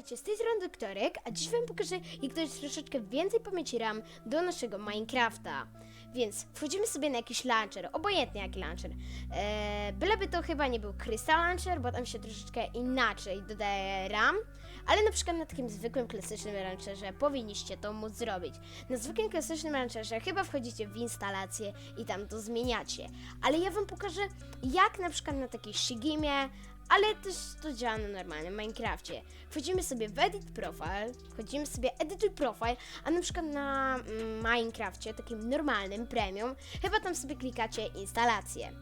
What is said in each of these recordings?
Witajcie, z tej strony Doktorek, a dziś wam pokażę, jak dodać troszeczkę więcej pamięci RAM do naszego Minecrafta. Więc wchodzimy sobie na jakiś launcher, obojętnie jaki launcher. Eee, byleby to chyba nie był Crystal Launcher, bo tam się troszeczkę inaczej dodaje RAM, ale na przykład na takim zwykłym, klasycznym launcherze powinniście to móc zrobić. Na zwykłym, klasycznym launcherze chyba wchodzicie w instalację i tam to zmieniacie. Ale ja wam pokażę, jak na przykład na takiej Shigimie, ale też to działa na normalnym Minecrafcie. Wchodzimy sobie w Edit Profile, wchodzimy sobie Edytuj Profile, a na przykład na mm, Minecrafcie, takim normalnym, premium, chyba tam sobie klikacie instalację.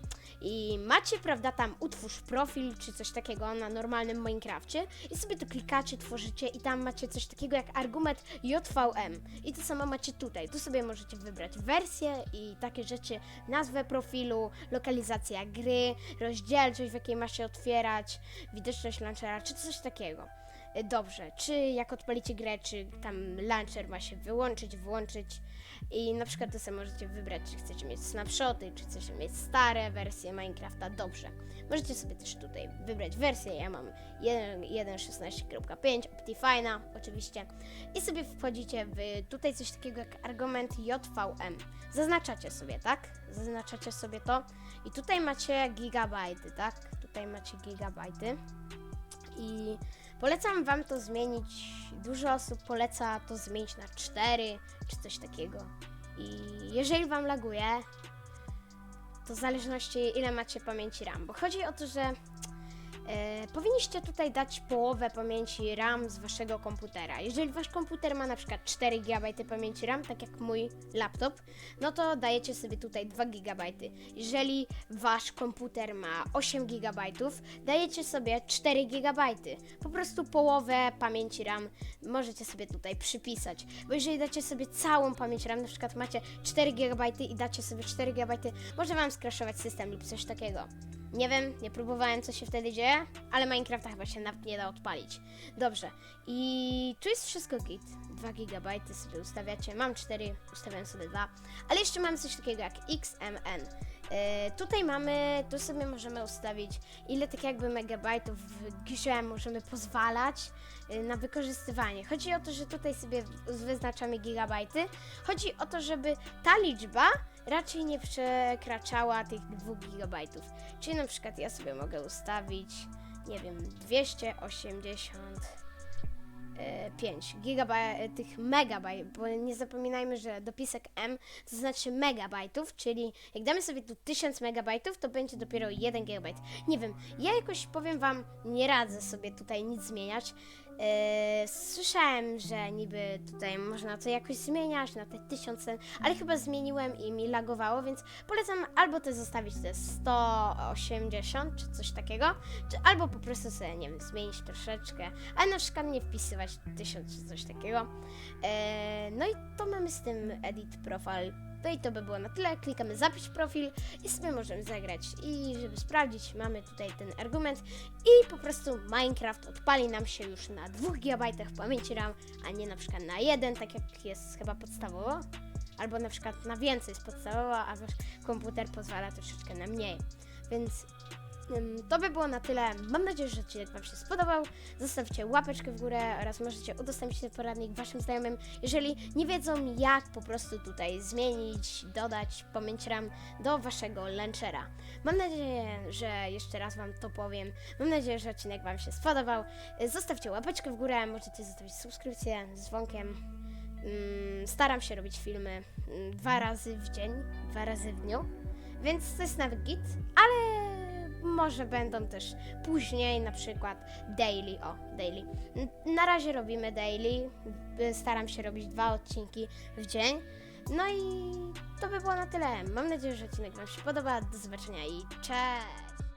I macie, prawda, tam utwórz profil czy coś takiego na normalnym Minecrafcie i sobie to klikacie, tworzycie i tam macie coś takiego jak argument JVM. I to samo macie tutaj. Tu sobie możecie wybrać wersję i takie rzeczy, nazwę profilu, lokalizacja gry, rozdzielczość, w jakiej ma się otwierać, widoczność launchera, czy coś takiego. Y, Dobrze, czy jak odpalicie grę, czy tam launcher ma się wyłączyć, włączyć i na przykład to sobie możecie wybrać, czy chcecie mieć snapshoty, czy chcecie mieć stare wersje Minecrafta, dobrze. Możecie sobie też tutaj wybrać wersję, ja mam 1 1.16.5, Optifine'a oczywiście i sobie wchodzicie w tutaj coś takiego jak argument JVM. Zaznaczacie sobie, tak? Zaznaczacie sobie to i tutaj macie gigabajty, tak? Tutaj macie gigabajty i polecam Wam to zmienić. Dużo osób poleca to zmienić na 4 czy coś takiego. I jeżeli Wam laguje, to w zależności ile macie pamięci RAM, bo chodzi o to, że powinniście tutaj dać połowę pamięci RAM z Waszego komputera. Jeżeli Wasz komputer ma na przykład 4 GB pamięci RAM, tak jak mój laptop, no to dajecie sobie tutaj 2 GB. Jeżeli Wasz komputer ma 8 GB, dajecie sobie 4 GB. Po prostu połowę pamięci RAM możecie sobie tutaj przypisać. Bo jeżeli dacie sobie całą pamięć RAM, na przykład macie 4 GB i dacie sobie 4 GB, może Wam skraszować system lub coś takiego. Nie wiem, nie próbowałem, co się wtedy dzieje, ale Minecrafta chyba się nawet nie da odpalić. Dobrze, i tu jest wszystko git. 2 GB sobie ustawiacie, mam 4, ustawiam sobie 2, ale jeszcze mamy coś takiego jak XMN. E, tutaj mamy, tu sobie możemy ustawić ile tak jakby megabajtów w grze możemy pozwalać e, na wykorzystywanie. Chodzi o to, że tutaj sobie wyznaczamy gigabajty. Chodzi o to, żeby ta liczba raczej nie przekraczała tych 2 gigabajtów. Czyli na przykład ja sobie mogę ustawić, nie wiem, 280 5 gigabaj, tych megabajt, bo nie zapominajmy, że dopisek M to znaczy megabajtów, czyli jak damy sobie tu 1000 megabajtów, to będzie dopiero 1 gigabajt. Nie wiem, ja jakoś powiem wam, nie radzę sobie tutaj nic zmieniać. Eee, słyszałem, że niby tutaj można to jakoś zmieniać na te 1000, ale chyba zmieniłem i mi lagowało, więc polecam albo to zostawić te 180 czy coś takiego, czy albo po prostu sobie, nie wiem, zmienić troszeczkę, ale na przykład nie wpisywać 1000 czy coś takiego. Eee, no i to mamy z tym edit profile. No i to by było na tyle. Klikamy zapisz profil i sobie możemy zagrać. I żeby sprawdzić, mamy tutaj ten argument i po prostu Minecraft odpali nam się już na 2 GB pamięci RAM, a nie na przykład na 1, tak jak jest chyba podstawowo. Albo na przykład na więcej jest podstawowa, a wasz komputer pozwala troszeczkę na mniej. Więc To by było na tyle. Mam nadzieję, że odcinek Wam się spodobał. Zostawcie łapeczkę w górę oraz możecie udostępnić ten poradnik Waszym znajomym, jeżeli nie wiedzą, jak po prostu tutaj zmienić, dodać pamięć RAM do Waszego launchera. Mam nadzieję, że jeszcze raz Wam to powiem. Mam nadzieję, że odcinek Wam się spodobał. Zostawcie łapeczkę w górę, możecie zostawić subskrypcję z dzwonkiem. Staram się robić filmy dwa razy w dzień, dwa razy w dniu, więc to jest nawet git, ale może będą też później, na przykład daily. O, daily. Na razie robimy daily. y, Staram się robić dwa odcinki w dzień. No i to by było na tyle. Mam nadzieję, że odcinek Wam się podoba. Do zobaczenia i cześć!